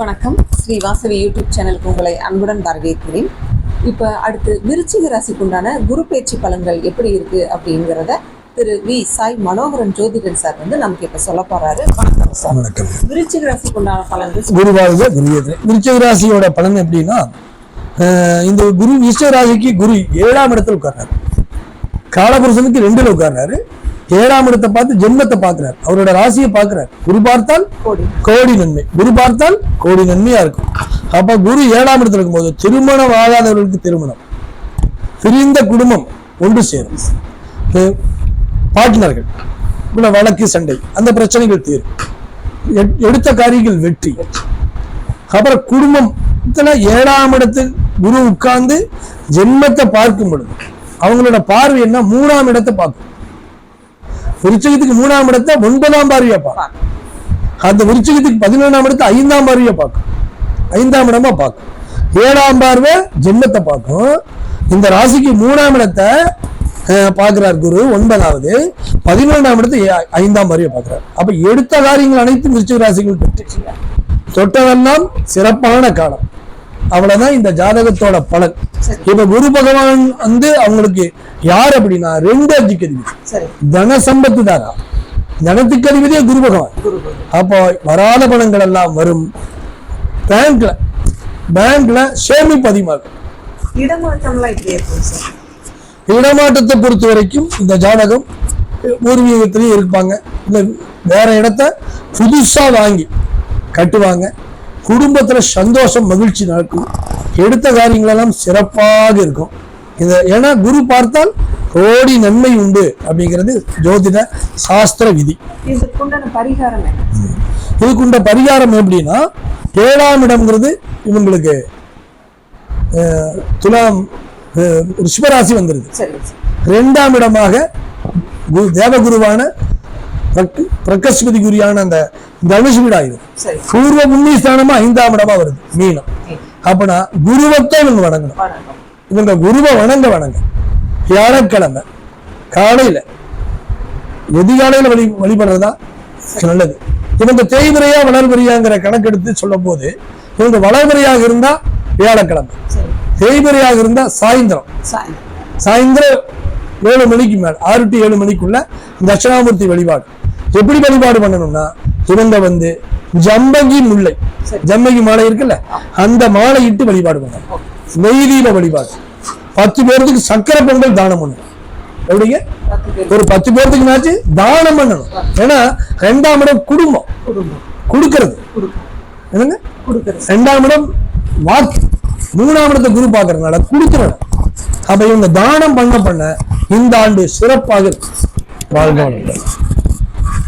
வணக்கம். ஸ்ரீ வாசவி யூடியூப் சேனலுக்கு உங்களை அன்புடன் வரவேற்கிறேன். இப்போ அடுத்து விருச்சிக ராசிக்குண்டான குரு பேச்சு பலன்கள் எப்படி இருக்கு அப்படிங்கிறத திரு வி சாய் மனோகரன் ஜோதிடன் சார் வந்து நமக்கு இப்போ சொல்ல போறாரு. வணக்கம் சார். வணக்கம். விருச்சிக ராசிக்குண்டான பலன்கள் குருவாக குருவேது விருச்சிக ராசியோட பலன் எப்படின்னா இந்த குரு விருச்சிக ராசிக்கு குரு ஏழாம் இடத்துல உட்கார்றாரு. காலபுருஷனுக்கு ரெண்டுல உட்கார்றாரு. ஏழாம் இடத்தை பார்த்து ஜென்மத்தை பார்க்கிறார். அவரோட ராசியை பார்க்கிறார். குரு பார்த்தால் கோடி. கோடி நன்மை. குரு பார்த்தால் கோடி நன்மையா இருக்கும். அப்ப குரு ஏழாம் இடத்துல இருக்கும்போது திருமணம் ஆகாதவர்களுக்கு திருமணம். பிரிந்த குடும்பம் ஒன்று சேரும். பார்ட்னர்கள் உள்ள வழக்கு சண்டை. அந்த பிரச்சனைகள் தீரும். எட்- எடுத்த காரியங்கள் வெற்றி. அப்புறம் குடும்பத்துல ஏழாம் இடத்தில் குரு உட்கார்ந்து ஜென்மத்தை பார்க்கும் பொழுது அவங்களோட பார்வை என்ன? மூணாம் இடத்தை பார்க்கும். விருச்சகத்துக்கு மூணாம் இடத்தை ஒன்பதாம் பார்வையா பார்க்கும் அந்த விருச்சிகத்துக்கு பதினொன்றாம் இடத்தை ஐந்தாம் பார்வையா பார்க்கும் ஐந்தாம் இடமா பார்க்கும் ஏழாம் பார்வை ஜென்மத்தை பார்க்கும் இந்த ராசிக்கு மூணாம் இடத்தை பார்க்கிறார் குரு ஒன்பதாவது. பதினொன்றாம் இடத்தை ஐந்தாம் பார்வையை பார்க்கிறார் அப்ப எடுத்த காரியங்கள் அனைத்தும் விருச்சிக ராசிகள் பெற்று தொட்டதெல்லாம் சிறப்பான காலம். அவ்வளவுதான் இந்த ஜாதகத்தோட பலன். இப்ப குரு பகவான் வந்து அவங்களுக்கு யார் அப்படின்னா ரெண்டு அதிபதி சரி. தன சம்பத்து தாரா தனத்துக்கு அதிபதியே குரு பகவான். அப்போ வராத பணங்கள் எல்லாம் வரும். பேங்க்ல பேங்க்ல சேமிப்பு அதிகமாகும். இடமாற்றத்தை பொறுத்த வரைக்கும் இந்த ஜாதகம் பூர்வீகத்திலேயே இருப்பாங்க. இல்ல வேற இடத்த புதுசா வாங்கி கட்டுவாங்க. குடும்பத்துல சந்தோஷம் மகிழ்ச்சி நடக்கும். எடுத்த காரியங்கள் எல்லாம் சிறப்பாக இருக்கும். இந்த ஏன்னா குரு பார்த்தால் கோடி நன்மை உண்டு அப்படிங்கிறது ஜோதிட சாஸ்திர விதி. இதுக்குண்ட பரிகாரம் எப்படின்னா ஏழாம் இடம்ங்கிறது இவங்களுக்கு துலாம் ரிஷபராசி வந்துருது. ரெண்டாம் இடமாக தேவகுருவான பிரக்- பிரகஸ்பதி குரியான அந்த தனுஷ் வீடாயிரும். பூர்வ புண்ணிய ஸ்தானமா ஐந்தாம் இடமா வருது மீனம். அப்பனா குருவத்தை இவங்க வணங்கணும். இவங்க குருவை வணங்க வணங்க. வியாழக்கிழமை காலையில எதிகாலையில வழி வழிபடுறதா நல்லது. இவங்க தேய்முறையா வளர்முறையாங்கிற கணக்கெடுத்து சொல்லும் போது இவங்க வளர்முறையாக இருந்தா வியாழக்கிழமை. சரி. தேய்முறையாக இருந்தா சாயந்தரம். சாயந்தரம். சாயந்தரம் ஏழு மணிக்கு மேல ஆறு டு ஏழு மணிக்குள்ள தட்சிணாமூர்த்தி வழிபாடு. எப்படி வழிபாடு பண்ணணும்னா இவங்க வந்து ஜம்பகி முல்லை ஜம்பகி மாலை இருக்குல்ல அந்த மாலை இட்டு வழிபாடு பண்ணணும். நெய் வழிபாடு. பத்து பேருக்கு சக்கரை பொங்கல் தானம் பண்ணணும். எப்படிங்க? ஒரு பத்து பேர்த்துக்கு மேட்ச் தானம் பண்ணணும். ஏன்னா ரெண்டாம் இடம் குடும்பம். கொடுக்கறது. என்னங்க? ரெண்டாம் இடம் வாக்கு மூணாம் இடத்தை குரு பாக்குறதுனால கொடுக்கறது. அப்ப இவங்க தானம் பண்ண பண்ண இந்த ஆண்டு சிறப்பாக வாழ்வாங்க